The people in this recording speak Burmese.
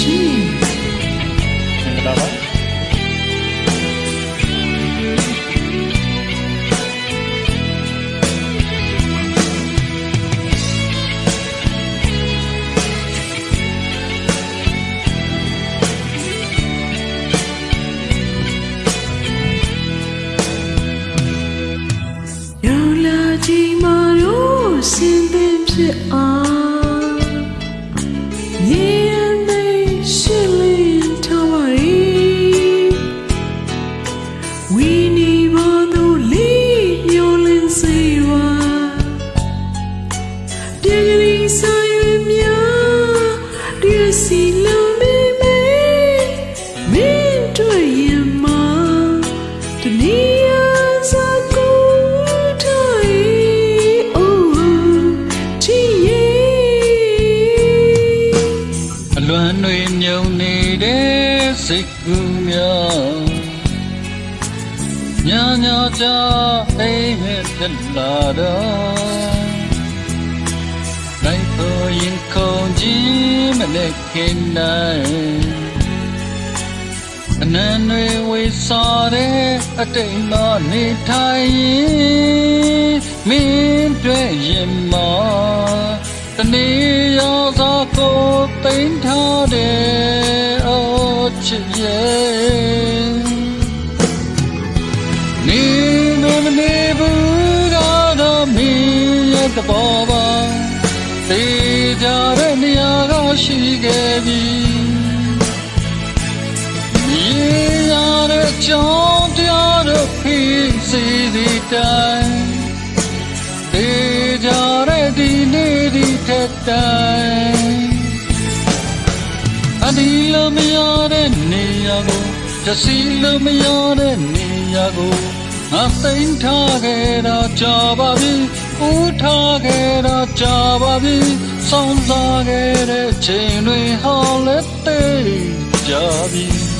ရှင်မင်္ဂလာပါရောလာကြီးမတို့စ လီညိုလင်းစေဝါပြေကလေးဆိုင်ရမြာဒီစီလုံးမေမေမင်းတွေ့ရင်မတနည်းအားစကူထိုင်အိုးချီရဲ့အလွမ်းတွေမြုံနေတဲ့စိတ်ကူးများ ညာညာချအိမ်မဲ့ဖြစ်လာတော့နိုင်ကိုရင်ခုန်ကြီးမနဲ့ခင်နိုင်အနန္တွေဝေစားတဲ့အတိတ်မှနေထိုင်ရင်မင်းတွေ့ရင်မတနေ့ရောသာကိုသိမ်းထားတဲ့အိုးချစ်ရဲ့ သဘောပါသေကြတဲ့နေရာကရှိခဲ့ပြီမြေရတဲ့ကြောင်းတရားတို့ဖြစ်စီစီတိုင်းဒေကြတဲ့ဒီနေ့ဒီထက်တိုင်းအဒီလိုမရတဲ့နေရာကိုတစီလိုမရတဲ့နေရာကို ငါသိမ်းထားခဲ့တာကြာပါပြီဦးထားခဲ့တာကြာပါပြီဆောင်းစားခဲ့တဲ့ချိန်တွေဟာလက်သေးကြာပြီ